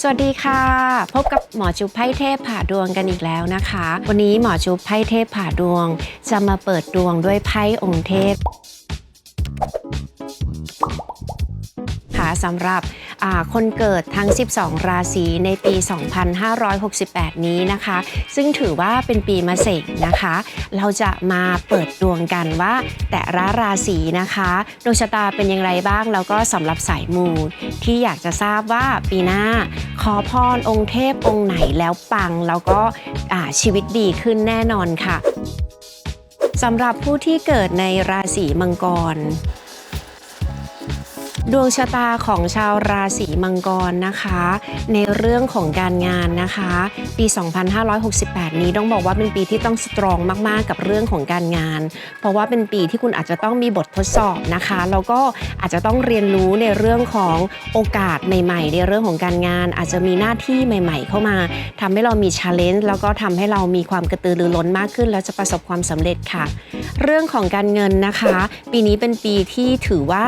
สวัสดีค่ะ พบกับหมอจุ๊บไพ่เทพผ่าดวงกันอีกแล้วนะคะ วันนี้หมอจุ๊บไพ่เทพผ่าดวง จะมาเปิดดวงด้วยไพ่องค์เทพค่ะสำหรับ คนเกิดทั้ง 12 ราศีในปี 2568 นี้นะคะ ซึ่งถือว่าเป็นปีมะเสงนะคะ เราจะมาเปิดดวงกันว่า แต่ละราศีนะคะดวงชะตาเป็นอย่างไรบ้าง แล้วก็สำหรับสายมูที่อยากจะทราบว่าปีหน้าขอพรองค์เทพองค์ไหนแล้วปัง แล้วก็ชีวิตดีขึ้นแน่นอนค่ะสำหรับผู้ที่เกิดในราศีมังกร ดวงชะตาของชาวราศีมังกรนะคะ ในเรื่องของการงานนะคะ ปี 2568 นี้ต้องบอกว่าเป็นปีที่ต้องสตรองมาก ๆ กับเรื่องของการงาน เพราะว่าเป็นปีที่คุณอาจจะต้องมีบททดสอบนะคะแล้วก็อาจจะต้องเรียนรู้ในเรื่องของโอกาสใหม่ ๆ ในเรื่องของการงาน อาจจะมีหน้าที่ใหม่ ๆ เข้ามาทำให้เรามีช l เลน g e แล้วก็ทำให้เรามีความกระตือรือร้นมากขึ้น แล้วจะประสบความสำเร็จค่ะ เรื่องของการเงินนะคะ ปีนี้เป็นปีที่ถือว่า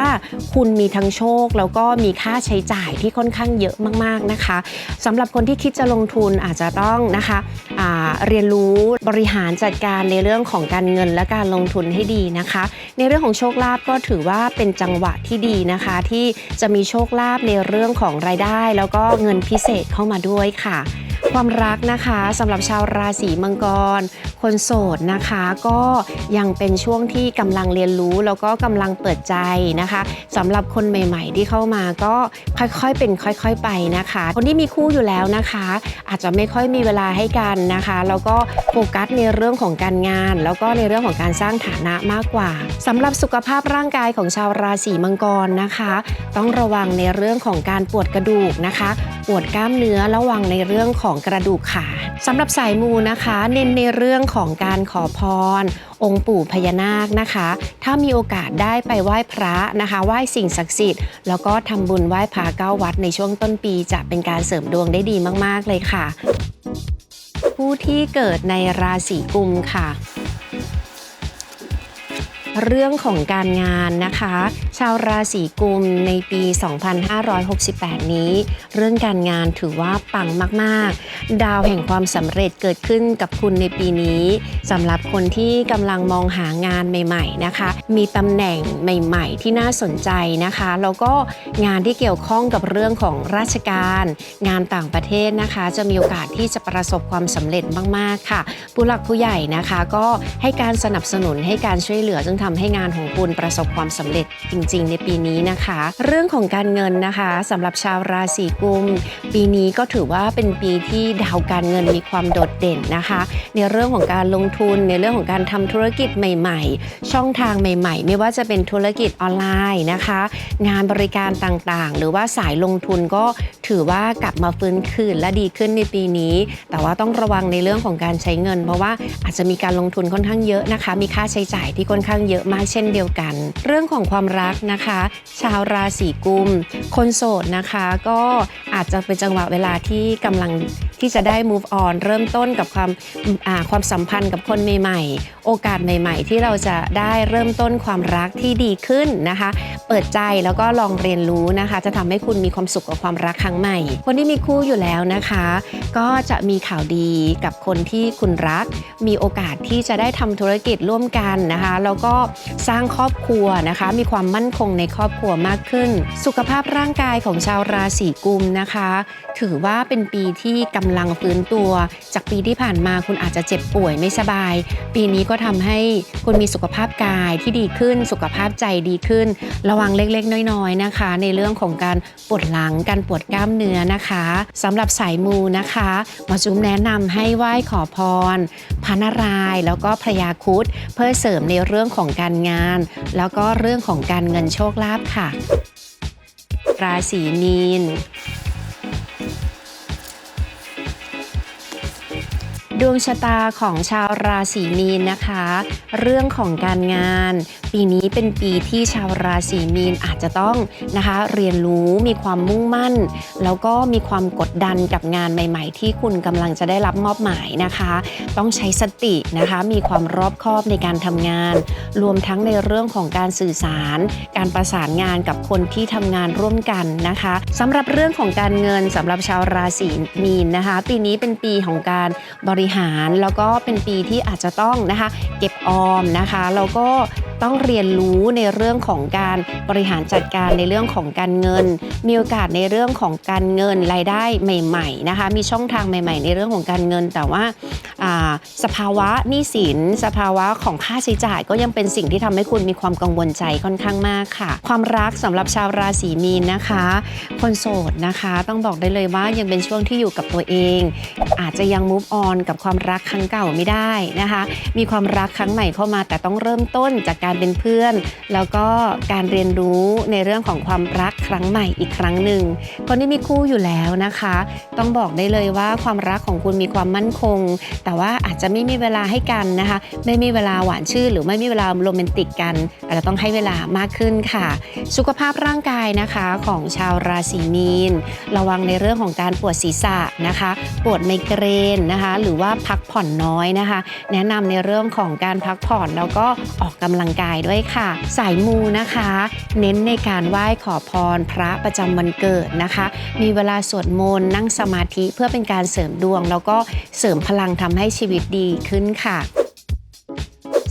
คุณมีทั้งโชค แล้วก็มีค่าใช้จ่ายที่ค่อนข้างเยอะมากๆนะคะสำหรับคนที่คิดจะลงทุนอาจจะต้องนะคะเรียนรู้บริหารจัดการในเรื่องของการเงินและการลงทุนให้ดีนะคะ ในเรื่องของโชคลาภก็ถือว่าเป็นจังหวะที่ดีนะคะ ที่จะมีโชคลาภในเรื่องของรายได้ แล้วก็เงินพิเศษเข้ามาด้วยค่ะ ความรักนะคะสำหรับชาวราศีมังกร คนโสดนะคะก็ยังเป็นช่วงที่กำลังเรียนรู้แล้วก็กำลังเปิดใจนะคะสำหรับคนใหม่ ๆ ที่เข้ามาก็ค่อยๆเป็นค่อย ๆ ไปนะคะ คนที่มีคู่อยู่แล้วนะคะ อาจจะไม่ค่อยมีเวลาให้กันนะคะแล้วก็โฟกัสในเรื่องของการงาน แล้วก็ในเรื่องของการสร้างฐานะมากกว่าสำหรับสุขภาพร่างกายของชาวราศีมังกรนะคะ ต้องระวังในเรื่องของการปวดกระดูกนะคะ ปวดกล้ามเนื้อระวังในเรื่องของกระดูกขาสำหรับสายมูนะคะ เน้นในเรื่องของการขอพร องค์ปู่พญานาคนะคะ ถ้ามีโอกาสได้ไปไหว้พระนะคะไหว้สิ่งศักดิ์สิทธิ์แล้วก็ทำบุญไหว้พระเก้าวัดในช่วงต้นปี จะเป็นการเสริมดวงได้ดีมาก ๆ เลยค่ะ ผู้ที่เกิดในราศีกุมค่ะ เรื่องของการงานนะคะ ชาวราศีกุมในปี 2568 นี้ เรื่องการงานถือว่าปังมากๆ ดาวแห่งความสำเร็จเกิดขึ้นกับคุณในปีนี้สำหรับคนที่กำลังมองหางานใหม่ ๆนะคะ มีตำแหน่งใหม่ ๆ ที่น่าสนใจนะคะแล้วก็งานที่เกี่ยวข้องกับเรื่องของราชการ งานต่างประเทศนะคะ จะมีโอกาสที่จะประสบความสำเร็จมากๆค่ะ ผู้หลักผู้ใหญ่นะคะ ก็ให้การสนับสนุนให้การช่วยเหลือจึงทำให้งานของคุณประสบความสำเร็จจริงๆในปีนี้นะคะ เรื่องของการเงินนะคะสำหรับชาวราศีกุม ปีนี้ก็ถือว่าเป็นปีที่ดาวการเงินมีความโดดเด่นนะคะ ในเรื่องของการลงทุนในเรื่องของการทำธุรกิจใหม่ ๆ ช่องทางใหม่ ๆ ไม่ว่าจะเป็นธุรกิจออนไลน์นะคะ งานบริการต่างๆ หรือว่าสายลงทุนก็ถือว่ากลับมาฟื้นคืนและดีขึ้นในปีนี้ แต่ว่าต้องระวังในเรื่องของการใช้เงิน เพราะว่าอาจจะมีการลงทุนค่อนข้างเยอะนะคะ มีค่าใช้จ่ายที่ค่อนข้างเยอะมากเช่นเดียวกัน เรื่องของความรักนะคะ ชาวราศีกุม คนโสดนะคะ ก็อาจจะเป็นจังหวะเวลาที่กำลังที่จะได้ move on เริ่มต้นกับความความสัมพันธ์กับคนใหม่ ๆ โอกาสใหม่ ๆ ที่เราจะได้เริ่มต้นความรักที่ดีขึ้นนะคะ เปิดใจแล้วก็ลองเรียนรู้นะคะ จะทำให้คุณมีความสุขกับความรักครั้งใหม่ คนที่มีคู่อยู่แล้วนะคะ ก็จะมีข่าวดีกับคนที่คุณรัก มีโอกาสที่จะได้ทำธุรกิจร่วมกันนะคะ แล้วก็สร้างครอบครัวนะคะ มีความมั่นคงในครอบครัวมากขึ้น สุขภาพร่างกายของชาวราศีกุมนะคะ ถือว่าเป็นปีที่กำลังฟื้นตัว จากปีที่ผ่านมาคุณอาจจะเจ็บป่วยไม่สบาย ปีนี้ก็ทำให้คุณมีสุขภาพกายที่ดีขึ้น สุขภาพใจดีขึ้น ระวังเล็กๆ น้อยๆนะคะ ในเรื่องของการปวดหลังการปวดกล้ามเนื้อนะคะสำหรับสายมูนะคะหมอจุ้มแนะนำให้ไหว้ขอพรพระนารายณ์แล้วก็พระยาคุดเพื่อเสริมในเรื่องของการงาน แล้วก็เรื่องของการเงินงินโชคลาภค่ะ ราศีมีน ดวงชะตาของชาวราศีมีนนะคะ เรื่องของการงาน ปีนี้เป็นปีที่ชาวราศีมีนอาจจะต้องนะคะ เรียนรู้มีความมุ่งมั่น แล้วก็มีความกดดันกับงานใหม่ ๆ ที่คุณกำลังจะได้รับมอบหมายนะคะ ต้องใช้สตินะคะ มีความรอบคอบในการทำงาน รวมทั้งในเรื่องของการสื่อสาร การประสานงานกับคนที่ทำงานร่วมกันนะคะสำหรับเรื่องของการเงินสำหรับชาวราศีมีนนะคะ ปีนี้เป็นปีของการบริหาร แล้วก็เป็นปีที่อาจจะต้องนะคะ เก็บออมนะคะแล้วก็ต้องเรียนรู้ในเรื่องของการบริหารจัดการในเรื่องของการเงิน มีโอกาสในเรื่องของการเงินรายได้ใหม่ๆนะคะมีช่องทางใหม่ ๆ ในเรื่องของการเงิน แต่ว่าาสภาวะหนี้สิน สภาวะของค่าใช้จ่าย ก็ยังเป็นสิ่งที่ทำให้คุณมีความกังวลใจค่อนข้างมากค่ะ ความรักสำหรับชาวราศีมีนนะคะ คนโสดนะคะ ต้องบอกได้เลยว่ายังเป็นช่วงที่อยู่กับตัวเอง อาจจะยัง move on กับความรักครั้งเก่าไม่ได้นะคะ มีความรักครั้งใหม่เข้ามาแต่ต้องเริ่มต้นจากการเป็นเพื่อน แล้วก็การเรียนรู้ในเรื่องของความรักครั้งใหม่อีกครั้งหนึ่ง คนที่มีคู่อยู่แล้วนะคะ ต้องบอกได้เลยว่าความรักของคุณมีความมั่นคง แต่ว่าอาจจะไม่มีเวลาให้กันนะคะ ไม่มีเวลาหวานชื่นหรือไม่มีเวลาโรแมนติกกันอาจจะต้องให้เวลามากขึ้นค่ะ สุขภาพร่างกายนะคะของชาวราศีมีน ระวังในเรื่องของการปวดศีรษะนะคะ ปวดไมเกรนนะคะ หรือว่าพักผ่อนน้อยนะคะ แนะนำในเรื่องของการพักผ่อนแล้วก็ออกกำลังกายด้วยค่ะ สายมูนะคะ เน้นในการไหว้ขอพรพระประจำวันเกิดนะคะ มีเวลาสวดมนต์นั่งสมาธิเพื่อเป็นการเสริมดวง แล้วก็เสริมพลังทำให้ชีวิตดีขึ้นค่ะ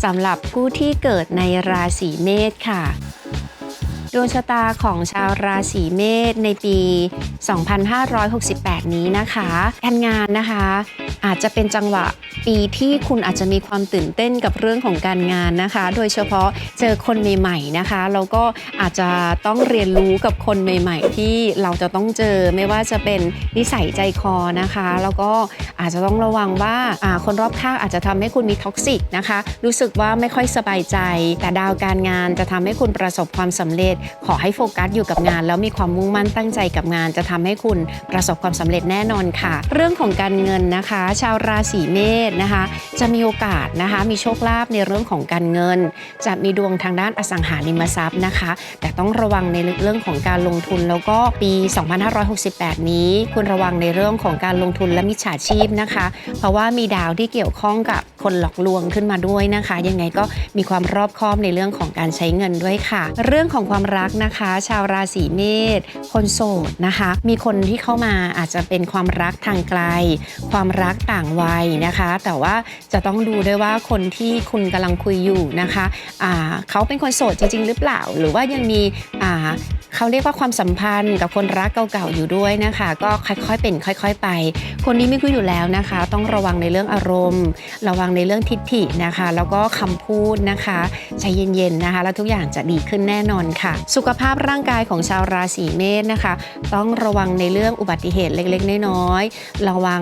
สำหรับผู้ที่เกิดในราศีเมษค่ะ ดวงชะตาของชาวราศีเมษในปี 2568 นี้นะคะการงานนะคะ อาจจะเป็นจังหวะปีที่คุณอาจจะมีความตื่นเต้นกับเรื่องของการงานนะคะ โดยเฉพาะเจอคนใหม่ๆนะคะแล้วก็อาจจะต้องเรียนรู้กับคนใหม่ ๆ ที่เราจะต้องเจอไม่ว่าจะเป็นนิสัยใจคอนะคะ แล้วก็อาจจะต้องระวังว่าคนรอบข้างอาจจะทำให้คุณมีท็อกซิกนะคะ รู้สึกว่าไม่ค่อยสบายใจ แต่ดาวการงานจะทำให้คุณประสบความสำเร็จขอให้โฟกัสอยู่กับงาน แล้วมีความมุ่งมั่นตั้งใจกับงาน จะทำให้คุณประสบความสำเร็จแน่นอนค่ะ เรื่องของการเงินนะคะ ชาวราศีเมษนะคะ จะมีโอกาสนะคะ มีโชคลาภในเรื่องของการเงิน จะมีดวงทางด้านอสังหาริมทรัพย์นะคะ แต่ต้องระวังในเรื่องของการลงทุน แล้วก็ปี 2568 นี้ คุณระวังในเรื่องของการลงทุนและมิจฉาชีพนะคะ เพราะว่ามีดาวที่เกี่ยวข้องกับคนหลอกลวงขึ้นมาด้วยนะคะ ยังไงก็มีความรอบคอบในเรื่องของการใช้เงินด้วยค่ะ เรื่องของความรักนะคะ ชาวราศีเมษคนโสดนะคะ มีคนที่เข้ามาอาจจะเป็นความรักทางไกล ความรักต่างวัยนะคะ แต่ว่าจะต้องดูด้วยว่าคนที่คุณกำลังคุยอยู่นะคะอ่าเขาเป็นคนโสดจริง ๆ หรือเปล่า หรือว่ายังมีเขาเรียกว่าความสัมพันธ์กับคนรักเก่าๆอยู่ด้วยนะคะ ก็ค่อยๆเป็น ค่อย ๆ ไป คนนี้ไม่คุยอยู่แล้วนะคะ ต้องระวังในเรื่องอารมณ์ ระวังในเรื่องทิฏฐินะคะ แล้วก็คำพูดนะคะใจเย็นๆนะคะ แล้วทุกอย่างจะดีขึ้นแน่นอนค่ะสุขภาพร่างกายของชาวราศีเมษนะคะ ต้องระวังในเรื่องอุบัติเหตุเล็กๆ น้อยๆ ระวัง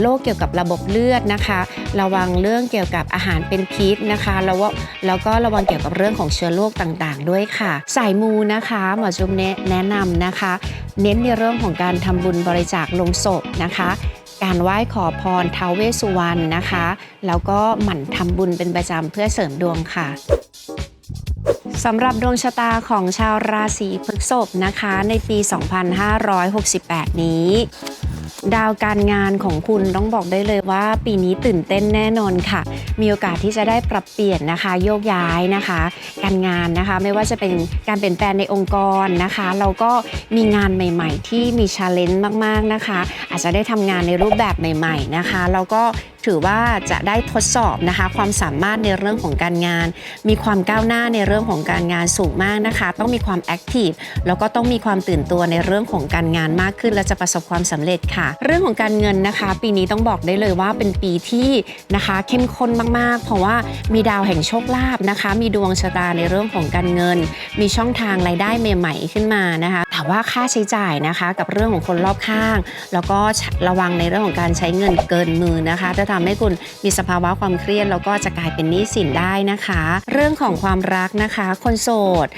โรคเกี่ยวกับระบบเลือดนะคะ ระวังเรื่องเกี่ยวกับอาหารเป็นพิษนะคะ แล้วว่าแล้วก็ระวังเกี่ยวกับเรื่องของเชื้อโรคต่างๆ ด้วยค่ะ สายมูนะคะหมอจุมแนะแนะนำนะคะ เน้นในเรื่องของการทำบุญบริจาคลงศพนะคะการไหว้ขอพรท้าวเวสสุวรรณนะคะ แล้วก็หมั่นทำบุญเป็นประจำเพื่อเสริมดวงค่ะ สำหรับดวงชะตาของชาวราศีพฤษภนะคะในปี 2568 นี้ ดาวการงานของคุณต้องบอกได้เลยว่า ปีนี้ตื่นเต้นแน่นอนค่ะ มีโอกาสที่จะได้ปรับเปลี่ยนนะคะ โยกย้ายนะคะ การงานนะคะ ไม่ว่าจะเป็นการเปลี่ยนแปลงในองค์กรนะคะเราก็มีงานใหม่ ๆ ที่มีชาเลนจ์มากๆนะคะ อาจจะได้ทำงานในรูปแบบใหม่ ๆนะคะแล้วก็ถือว่าจะได้ทดสอบนะคะ ความสามารถในเรื่องของการงาน มีความก้าวหน้าในเรื่องื่องของการงานสูงมากนะคะ ต้องมีความแอคทีฟแล้วก็ต้องมีความตื่นตัวในเรื่องของการงานมากขึ้น และจะประสบความสำเร็จค่ะ เรื่องของการเงินนะคะ ปีนี้ต้องบอกได้เลยว่าเป็นปีที่นะคะเข้มข้นมากๆ เพราะว่ามีดาวแห่งโชคลาภนะคะ มีดวงชะตาในเรื่องของการเงิน มีช่องทางรายได้ใหม่ๆขึ้นมานะคะแต่ว่าค่าใช้จ่ายนะคะกับเรื่องของคนรอบข้าง แล้วก็ระวังในเรื่องของการใช้เงินเกินมือนะคะ จะทำให้คุณมีสภาวะความเครียดแล้วก็จะกลายเป็นหนี้สินได้นะคะ เรื่องของความรักนะคะ คนโสด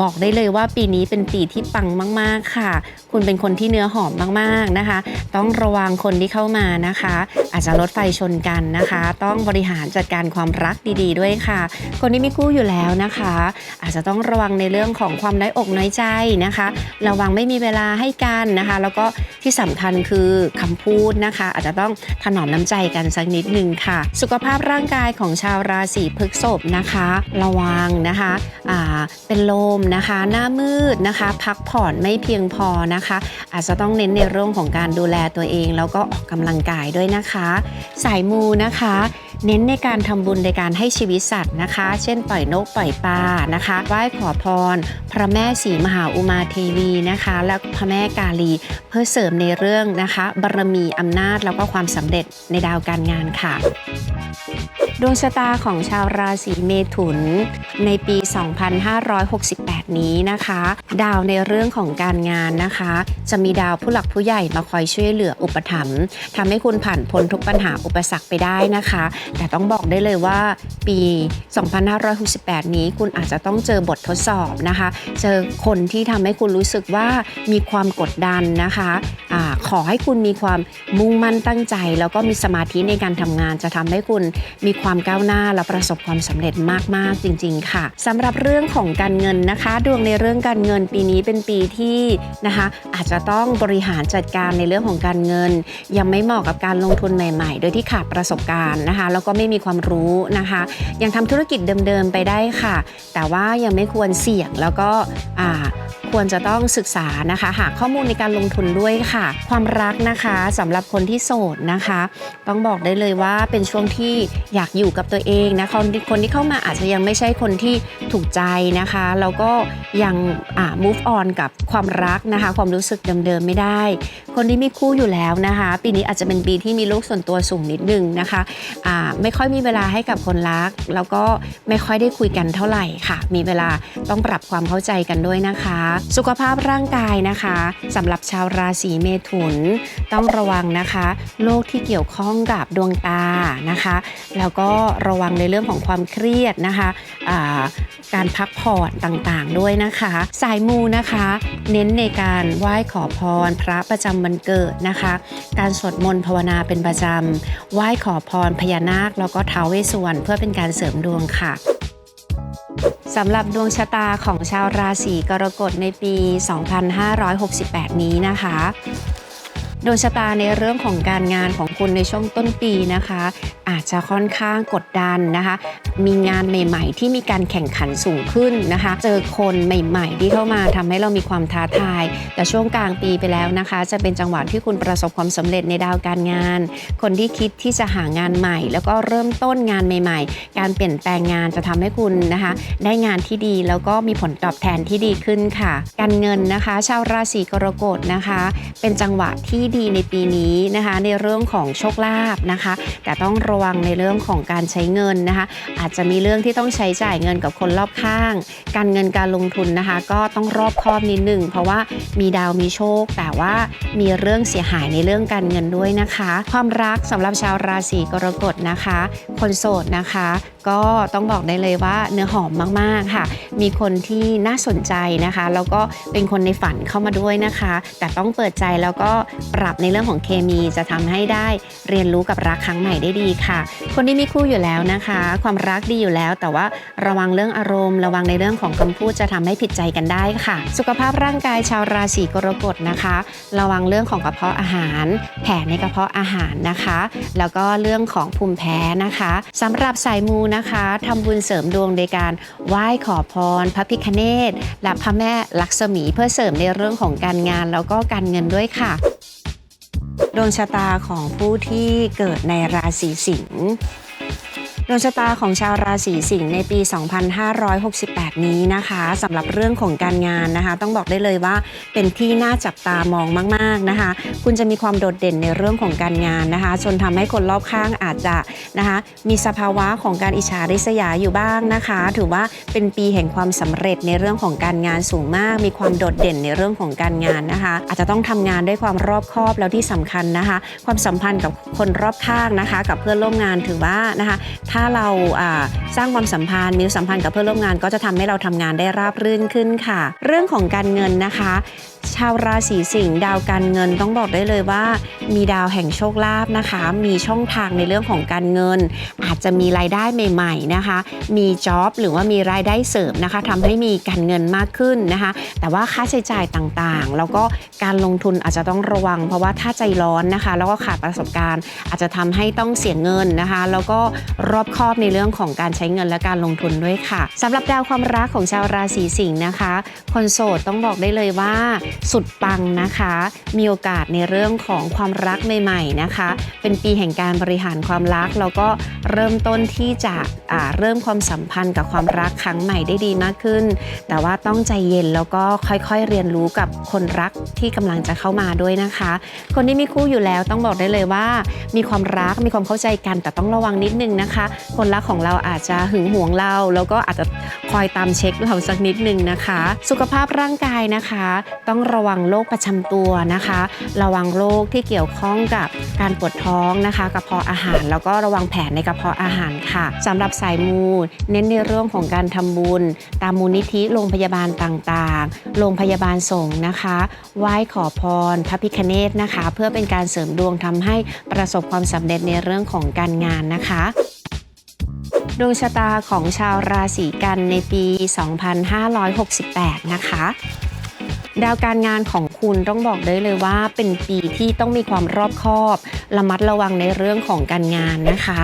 บอกได้เลยว่าปีนี้เป็นปีที่ปังมาก ๆ ค่ะ คุณเป็นคนที่เนื้อหอมมาก ๆ นะคะ ต้องระวังคนที่เข้ามานะคะ อาจจะรถไฟชนกันนะคะ ต้องบริหารจัดการความรักดี ๆ ด้วยค่ะ คนที่มีคู่อยู่แล้วนะคะ อาจจะต้องระวังในเรื่องของความน้อยอกน้อยใจนะคะ ระวังไม่มีเวลาให้กันนะคะ แล้วก็ที่สำคัญคือคำพูดนะคะ อาจจะต้องถนอมน้ำใจกันสักนิดนึงค่ะ สุขภาพร่างกายของชาวราศีพฤษภนะคะ ระวังนะคะอ่าเป็นลมนะคะหน้ามืดนะคะ พักผ่อนไม่เพียงพอนะคะ อาจจะต้องเน้นในเรื่องของการดูแลตัวเอง แล้วก็ออกกำลังกายด้วยนะคะ สายมูนะคะ เน้นในการทำบุญในการให้ชีวิตสัตว์นะคะ เช่นปล่อยนกปล่อยปลานะคะไหว้ขอพร พระแม่ศรีมหาอุมาเทวีนะคะ และพระแม่กาลี เพื่อเสริมในเรื่องนะคะบารมีอำนาจแล้วก็ความสำเร็จในดาวการงานค่ะ ดวงชะตาของชาวราศีเมถุน ในปี 2568 นี้นะคะ ดาวในเรื่องของการงานนะคะ จะมีดาวผู้หลักผู้ใหญ่มาคอยช่วยเหลืออุปถัมภ์ทำให้คุณผ่านพ้นทุกปัญหาอุปสรรคไปได้นะคะ แต่ต้องบอกได้เลยว่าปี 2568 นี้คุณอาจจะต้องเจอบททดสอบนะคะ เจอคนที่ทำให้คุณรู้สึกว่ามีความกดดันนะคะอาขอให้คุณมีความมุ่งมั่นตั้งใจ แล้วก็มีสมาธิในการทำงานจะทำให้คุณมีความความก้าวหน้าและประสบความสำเร็จมากๆจริง ๆ ค่ะสำหรับเรื่องของการเงินนะคะ ดวงในเรื่องการเงินปีนี้เป็นปีที่นะคะอาจจะต้องบริหารจัดการในเรื่องของการเงิน ยังไม่เหมาะกับการลงทุนใหม่ ๆ โดยที่ขาดประสบการณ์นะคะ แล้วก็ไม่มีความรู้นะคะ ยังทำธุรกิจเดิมๆไปได้ค่ะ แต่ว่ายังไม่ควรเสี่ยงแล้วก็ควรจะต้องศึกษานะคะ หาข้อมูลในการลงทุนด้วยค่ะ ความรักนะคะสำหรับคนที่โสดนะคะ ต้องบอกได้เลยว่าเป็นช่วงที่อยากอยู่กับตัวเองนะคนที่คนที่เข้ามาอาจจะยังไม่ใช่คนที่ถูกใจนะคะแล้วก็ยังอ่า move on กับความรักนะคะ ความรู้สึกเดิมๆไม่ได้ คนที่มีคู่อยู่แล้วนะคะ ปีนี้อาจจะเป็นปีที่มีโลกส่วนตัวสูงนิดนึงนะคะอ่าไม่ค่อยมีเวลาให้กับคนรัก แล้วก็ไม่ค่อยได้คุยกันเท่าไหร่ค่ะ มีเวลาต้องปรับความเข้าใจกันด้วยนะคะ สุขภาพร่างกายนะคะสำหรับชาวราศีเมถุน ต้องระวังนะคะโรคที่เกี่ยวข้องกับดวงตานะคะ แล้วก็ระวังในเรื่องของความเครียดนะคะอ่าการพักผ่อนต่างๆ ด้วยนะคะ สายมูนะคะ เน้นในการไหว้ขอพร พระประจำวันเกิดนะคะ การสวดมนต์ภาวนาเป็นประจำไหว้ขอพรพญานาค แล้วก็ท้าวเวสสุวรรณเพื่อเป็นการเสริมดวงค่ะสำหรับดวงชะตาของชาวราศีกรกฎในปี 2568 นี้นะคะ ดวงชะตาในเรื่องของการงานของ คุณในช่วงต้นปีนะคะ อาจจะค่อนข้างกดดันนะคะ มีงานใหม่ ๆ ที่มีการแข่งขันสูงขึ้นนะคะ เจอคนใหม่ ๆ ที่เข้ามาทำให้เรามีความท้าทาย แต่ช่วงกลางปีไปแล้วนะคะ จะเป็นจังหวะที่คุณประสบความสำเร็จในดาวการงาน คนที่คิดที่จะหางานใหม่ แล้วก็เริ่มต้นงานใหม่ ๆ การเปลี่ยนแปลงงานจะทำให้คุณนะคะ ได้งานที่ดีแล้วก็มีผลตอบแทนที่ดีขึ้นค่ะ การเงินนะคะ ชาวราศีกรกฎนะคะ เป็นจังหวะที่ดีในปีนี้นะคะ ในเรื่องของโชคลาภนะคะ แต่ต้องระวังในเรื่องของการใช้เงินนะคะ อาจจะมีเรื่องที่ต้องใช้จ่ายเงินกับคนรอบข้าง การเงินการลงทุนนะคะ ก็ต้องรอบคอบนิดหนึ่งเพราะว่ามีดาวมีโชค แต่ว่ามีเรื่องเสียหายในเรื่องการเงินด้วยนะคะ ความรักสำหรับชาวราศีกรกฎนะคะ คนโสดนะคะ ก็ต้องบอกได้เลยว่าเนื้อหอมมากๆค่ะ มีคนที่น่าสนใจนะคะ แล้วก็เป็นคนในฝันเข้ามาด้วยนะคะ แต่ต้องเปิดใจแล้วก็ปรับในเรื่องของเคมีจะทำให้ได้เรียนรู้กับรักครั้งใหม่ได้ดีค่ะ คนที่มีคู่อยู่แล้วนะคะ ความรักดีอยู่แล้ว แต่ว่าระวังเรื่องอารมณ์ ระวังในเรื่องของคำพูดจะทำให้ผิดใจกันได้ค่ะ สุขภาพร่างกายชาวราศีกรกฎนะคะ ระวังเรื่องของกระเพาะอาหาร แผลในกระเพาะอาหารนะคะ แล้วก็เรื่องของภูมิแพ้นะคะสำหรับสายมูนะคะทำบุญเสริมดวงโดยการไหว้ขอพร พระพิคเนตและพระแม่ลักษมีเพื่อเสริมในเรื่องของการงาน แล้วก็การเงินด้วยค่ะ ดวงชะตาของผู้ที่เกิดในราศีสิงห์ ดวงชะตาของชาวราศีสิงห์ในปี 2568 นี้นะคะสำหรับเรื่องของการงานนะคะ ต้องบอกได้เลยว่าเป็นที่น่าจับตามองมาก ๆนะคะ คุณจะมีความโดดเด่นในเรื่องของการงานนะคะจนทำให้คนรอบข้างอาจจะนะคะมีสภาวะของการอิจฉาริษยาอยู่บ้างนะคะ ถือว่าเป็นปีแห่งความสำเร็จในเรื่องของการงานสูงมาก มีความโดดเด่นในเรื่องของการงานนะคะ อาจจะต้องทำงานด้วยความรอบคอบแล้วที่สำคัญนะคะ ความสัมพันธ์กับคนรอบข้างนะคะ กับเพื่อนร่วมงานถือว่านะคะถ้าเราสร้างความสัมพันธ์มีสัมพันธ์กับเพื่อนร่วมงาน ก็จะทำให้เราทำงานได้ราบรื่นขึ้นค่ะ เรื่องของการเงินนะคะ ชาวราศีสิงห์ดาวการเงินต้องบอกได้เลยว่า มีดาวแห่งโชคลาภนะคะ มีช่องทางในเรื่องของการเงิน อาจจะมีรายได้ใหม่ๆนะคะ มีจ็อบหรือว่ามีรายได้เสริมนะคะทำให้มีการเงินมากขึ้นนะคะ แต่ว่าค่าใช้จ่ายต่างๆ แล้วก็การลงทุนอาจจะต้องระวัง เพราะว่าถ้าใจร้อนนะคะ แล้วก็ขาดประสบการณ์ อาจจะทำให้ต้องเสียเงินนะคะ แล้วก็รอบคอบในเรื่องของการใช้เงินและการลงทุนด้วยค่ะสำหรับดาวความรักของชาวราศีสิงห์นะคะคนโสดต้องบอกได้เลยว่าสุดปังนะคะ มีโอกาสในเรื่องของความรักใหม่ๆนะคะ เป็นปีแห่งการบริหารความรักแล้วก็เริ่มต้นที่จะเริ่มความสัมพันธ์กับความรักครั้งใหม่ได้ดีมากขึ้น แต่ว่าต้องใจเย็นแล้วก็ค่อยๆเรียนรู้กับคนรักที่กำลังจะเข้ามาด้วยนะคะ คนที่มีคู่อยู่แล้วต้องบอกได้เลยว่า มีความรักมีความเข้าใจกันแต่ต้องระวังนิดนึงนะคะ คนรักของเราอาจจะหึงหวงเรา แล้วก็อาจจะคอยตามเช็คเราสักนิดนึงนะคะ สุขภาพร่างกายนะคะ ต้องระวังโรคประจำตัวนะคะ ระวังโรคที่เกี่ยวข้องกับการปวดท้องนะคะกระเพาะอาหาร แล้วก็ระวังแผลในกระเพาะอาหารค่ะสำหรับสายมูเน้นในเรื่องของการทำบุญ ตามมูลนิธิโรงพยาบาลต่างๆ โรงพยาบาลสงฆ์นะคะ ไหว้ขอพรพระพิคเนตนะคะ เพื่อเป็นการเสริมดวงทำให้ประสบความสำเร็จในเรื่องของการงานนะคะดวงชะตาของชาวราศีกันในปี 2568 นะคะ ดาวการงานของ คุณต้องบอกได้เลยว่าเป็นปีที่ต้องมีความรอบคอบ ระมัดระวังในเรื่องของการงานนะคะ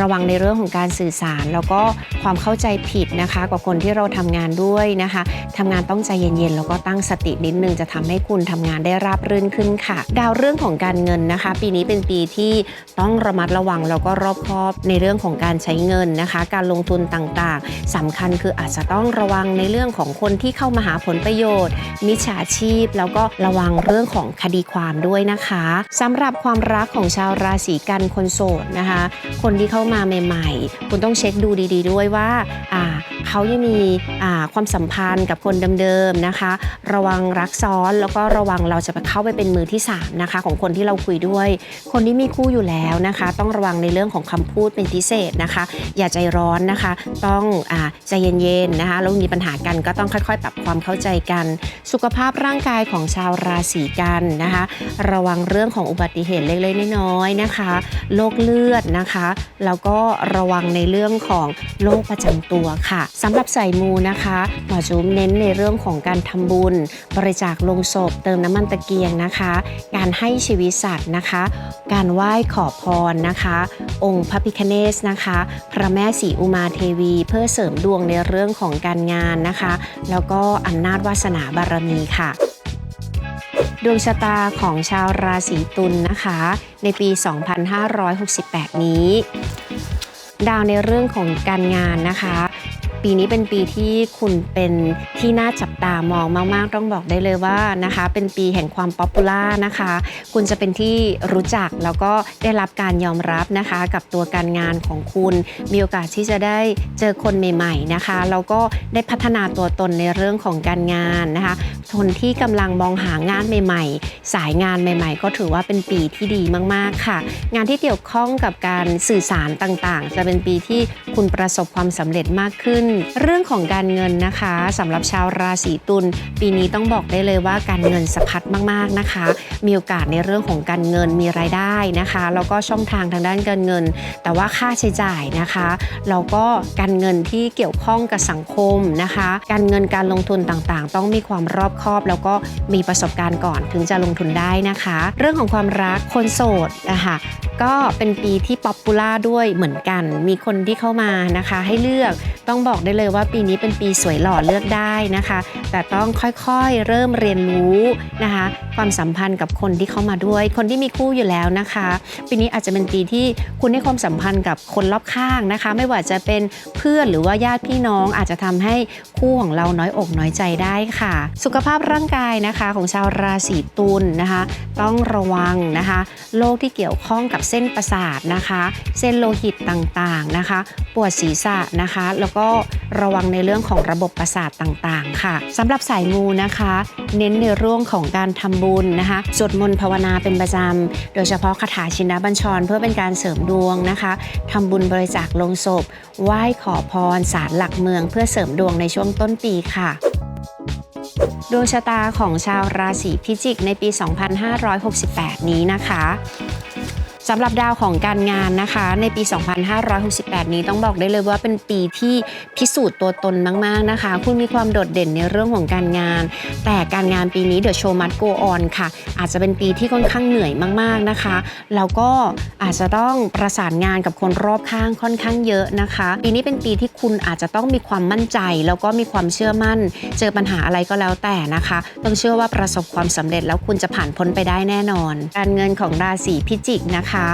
ระวังในเรื่องของการสื่อสาร แล้วก็ความเข้าใจผิดนะคะกับคนที่เราทำงานด้วยนะคะทำงานต้องใจเย็นๆแล้วก็ตั้งสตินิดนึงจะทำให้คุณทำงานได้ราบรื่นขึ้นค่ะ ดาวเรื่องของการเงินนะคะ ปีนี้เป็นปีที่ต้องระมัดระวังแล้วก็รอบคอบในเรื่องของการใช้เงินนะคะ การลงทุนต่างๆสำคัญคืออาจจะต้องระวังในเรื่องของคนที่เข้ามาหาผลประโยชน์ มิจฉาชีพแล้วก็ระวังเรื่องของคดีความด้วยนะคะสำหรับความรักของชาวราศีกันคนโสดนะคะ คนที่เข้ามาใหม่ ๆ คุณต้องเช็คดูดี ๆ ด้วยว่าอ่า เขายังมีความสัมพันธ์กับคนเดิมๆนะคะ ระวังรักซ้อนแล้วก็ระวังเราจะไปเข้าไปเป็นมือที่สามนะคะของคนที่เราคุยด้วย คนที่มีคู่อยู่แล้วนะคะ ต้องระวังในเรื่องของคำพูดเป็นพิเศษนะคะ อย่าใจร้อนนะคะ ต้องอใจเย็นๆนะคะแล้วมีปัญหากันก็ต้องค่อยๆ ปรับความเข้าใจกัน สุขภาพร่างกายของชาวราศีกันนะคะ ระวังเรื่องของอุบัติเหตุเล็กๆน้อยๆนะคะโรคเลือดนะคะแล้วก็ระวังในเรื่องของโรคประจำตัวค่ะสำหรับใส่มูนะคะหมอจุ้มเน้นในเรื่องของการทำบุญ บริจาคลงศพเติมน้ำมันตะเกียงนะคะ การให้ชีวิตสัตว์นะคะ การไหว้ขอพรนะคะ องค์พระพิคเนศนะคะ พระแม่ศรีอุมาเทวี เพื่อเสริมดวงในเรื่องของการงานนะคะ แล้วก็อำนาจวาสนาบารมีค่ะดวงชะตาของชาวราศีตุลนะคะ ในปี 2568 นี้ ดาวในเรื่องของการงานนะคะ ปีนี้เป็นปีที่คุณเป็นที่น่าจับตามองมาก ๆ ต้องบอกได้เลยว่านะคะ เป็นปีแห่งความป๊อปปูล่านะคะ คุณจะเป็นที่รู้จักแล้วก็ได้รับการยอมรับนะคะ กับตัวการงานของคุณ มีโอกาสที่จะได้เจอคนใหม่ ๆนะคะแล้วก็ได้พัฒนาตัวตนในเรื่องของการงานนะคะคนที่กำลังมองหางานใหม่ ๆ สายงานใหม่ ๆ ก็ถือว่าเป็นปีที่ดีมาก ๆ ค่ะ งานที่เกี่ยวข้องกับการสื่อสารต่างๆ จะเป็นปีที่คุณประสบความสำเร็จมากขึ้นเรื่องของการเงินนะคะสำหรับชาวราศีตุลปีนี้ต้องบอกได้เลยว่าการเงินสะพัดมากๆนะคะ มีโอกาสในเรื่องของการเงินมีรายได้นะคะแล้วก็ช่องทางทางด้านการเงิน แต่ว่าค่าใช้จ่ายนะคะแล้วก็การเงินที่เกี่ยวข้องกับสังคมนะคะ การเงินการลงทุนต่างๆ ต้องมีความรอบคอบ แล้วก็มีประสบการณ์ก่อนถึงจะลงทุนได้นะคะ เรื่องของความรักคนโสดนะคะก็เป็นปีที่ป๊อปปูล่าด้วยเหมือนกัน มีคนที่เข้ามานะคะ ให้เลือกต้องบอกบอกได้เลยว่าปีนี้เป็นปีสวยหล่อเลือกได้นะคะ แต่ต้องค่อยๆเริ่มเรียนรู้นะคะ ความสัมพันธ์กับคนที่เข้ามาด้วย คนที่มีคู่อยู่แล้วนะคะ ปีนี้อาจจะเป็นปีที่คุณให้ความสัมพันธ์กับคนรอบข้างนะคะ ไม่ว่าจะเป็นเพื่อนหรือว่าญาติพี่น้องอาจจะทำให้คู่ของเราน้อยอกน้อยใจได้ค่ะ สุขภาพร่างกายนะคะของชาวราศีตุลนะคะ ต้องระวังนะคะโรคที่เกี่ยวข้องกับเส้นประสาทนะคะ เส้นโลหิตต่างๆนะคะ ปวดศีรษะนะคะ แล้วก็ระวังในเรื่องของระบบประสาทต่างๆ ค่ะสำหรับสายมูนะคะ เน้นในเรื่องของการทำบุญนะคะสวดมนต์ภาวนาเป็นประจำโดยเฉพาะคาถาชินบัญชร เพื่อเป็นการเสริมดวงนะคะทำบุญบริจาคลงศพ ไหว้ขอพรศาลหลักเมือง เพื่อเสริมดวงในช่วงต้นปีค่ะดวงชะตาของชาวราศีพิจิกในปี 2568 นี้นะคะ สำหรับดาวของการงานนะคะ ในปี 2568 นี้ต้องบอกได้เลยว่าเป็นปีที่พิสูจน์ตัวตนมาก ๆ นะคะ คุณมีความโดดเด่นในเรื่องของการงาน แต่การงานปีนี้เดอะโชว์มั go on ค่ะ อาจจะเป็นปีที่ค่อนข้างเหนื่อยมาก ๆ นะคะ แล้วก็อาจจะต้องประสานงานกับคนรอบข้างค่อนข้างเยอะนะคะ ปีนี้เป็นปีที่คุณอาจจะต้องมีความมั่นใจ แล้วก็มีความเชื่อมั่น เจอปัญหาอะไรก็แล้วแต่นะคะ ต้องเชื่อว่าประสบความสำเร็จแล้วคุณจะผ่านพ้นไปได้แน่นอน การเงินของราศีพิจิกนะคะคะ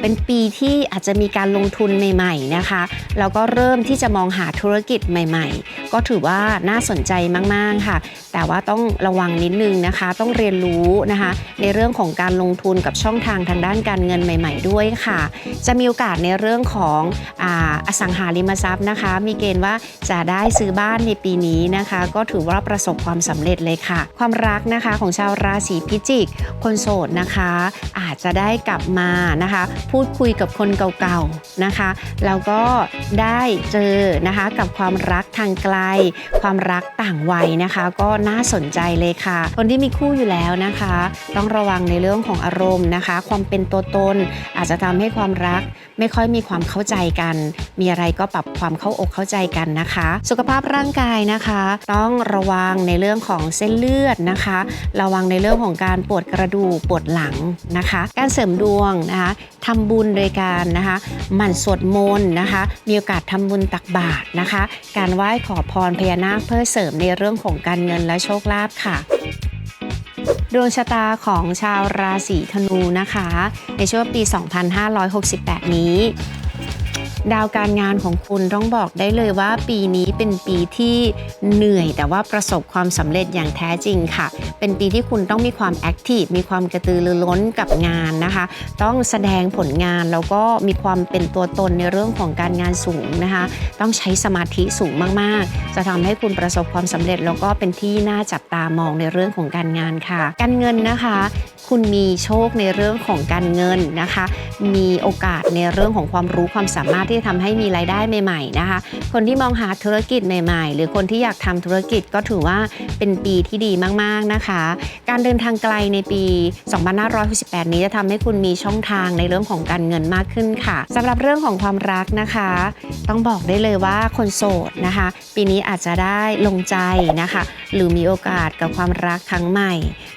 เป็นปีที่อาจจะมีการลงทุนใหม่ ๆนะคะ แล้วก็เริ่มที่จะมองหาธุรกิจใหม่ ๆ ก็ถือว่าน่าสนใจมาก ๆ ค่ะ แต่ว่าต้องระวังนิดนึงนะคะ ต้องเรียนรู้นะคะ ในเรื่องของการลงทุนกับช่องทางทางด้านการเงินใหม่ ๆ ด้วยค่ะ จะมีโอกาสในเรื่องของออสังหาริมทรัพย์นะคะ มีเกณฑ์ว่าจะได้ซื้อบ้านในปีนี้นะคะ ก็ถือว่าประสบความสำเร็จเลยค่ะ ความรักนะคะของชาวราศีพิจิก คนโสดนะคะ อาจจะได้กลับมานะคะ พูดคุยกับคนเก่าๆนะคะแล้วก็ได้เจอนะคะกับความรักทางไกลความรักต่างวัยนะคะ ก็น่าสนใจเลยค่ะ คนที่มีคู่อยู่แล้วนะคะ ต้องระวังในเรื่องของอารมณ์นะคะ ความเป็นตัวตน อาจจะทำให้ความรักไม่ค่อยมีความเข้าใจกัน มีอะไรก็ปรับความเข้าอกเข้าใจกันนะคะ สุขภาพร่างกายนะคะ ต้องระวังในเรื่องของเส้นเลือดนะคะ ระวังในเรื่องของการปวดกระดูกปวดหลังนะคะ การเสริมดวงนะคะทำบุญโดยการนะคะหมั่นสวดมนต์นะคะ มีโอกาสทำบุญตักบาตรนะคะ การไหว้ขอพรพญานาคเพื่อเสริมในเรื่องของการเงินและโชคลาภค่ะดวงชะตาของชาวราศีธนูนะคะ ในช่วงปี 2568 นี้ ดาวการงานของคุณต้องบอกได้เลยว่าปีนี้เป็นปีที่เหนื่อย แต่ว่าประสบความสำเร็จอย่างแท้จริงค่ะ เป็นปีที่คุณต้องมีความแอคทีฟมีความกระตือรือร้นกับงานนะคะ ต้องแสดงผลงานแล้วก็มีความเป็นตัวตนในเรื่องของการงานสูงนะคะ ต้องใช้สมาธิสูงมากๆ จะทำให้คุณประสบความสำเร็จแล้วก็เป็นที่น่าจับตามองในเรื่องของการงานค่ะ การเงินนะคะคุณมีโชคในเรื่องของการเงินนะคะ มีโอกาสในเรื่องของความรู้ความสามารถที่จะทำให้มีรายได้ใหม่ๆนะคะ คนที่มองหาธุรกิจใหม่ๆ หรือคนที่อยากทำธุรกิจก็ถือว่าเป็นปีที่ดีมากๆนะคะ การเดินทางไกลในปี 2568 นี้จะทำให้คุณมีช่องทางในเรื่องของการเงินมากขึ้นค่ะสำหรับเรื่องของความรักนะคะ ต้องบอกได้เลยว่าคนโสดนะคะ ปีนี้อาจจะได้ลงใจนะคะ หรือมีโอกาสกับความรักครั้งใหม่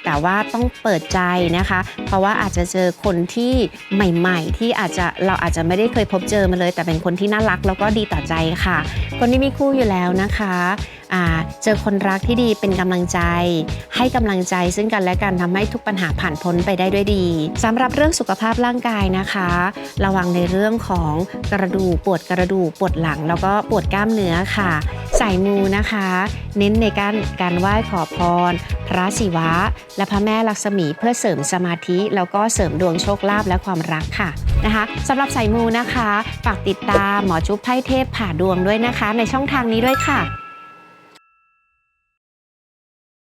แต่ว่าต้องเปิดใจนะคะ เพราะว่าอาจจะเจอคนที่ใหม่ ๆ ที่อาจจะเราอาจจะไม่ได้เคยพบเจอมาเลยแต่เป็นคนที่น่ารักแล้วก็ดีต่อใจค่ะ คนที่มีคู่อยู่แล้วนะคะ เจอคนรักที่ดีเป็นกำลังใจ ให้กำลังใจซึ่งกันและกันทำให้ทุกปัญหาผ่านพ้นไปได้ด้วยดีสำหรับเรื่องสุขภาพร่างกายนะคะ ระวังในเรื่องของกระดูกปวดกระดูกปวดหลัง แล้วก็ปวดกล้ามเนื้อค่ะสายมูนะคะ เน้นในการการไหว้ขอพร พระศิวะ และพระแม่ลักษมีเพื่อเสริมสมาธิ แล้วก็เสริมดวงโชคลาภและความรักค่ะนะคะสำหรับสายมูนะคะ ฝากติดตามหมอจุ๊บไพ่เทพผ่าดวงด้วยนะคะ ในช่องทางนี้ด้วยค่ะ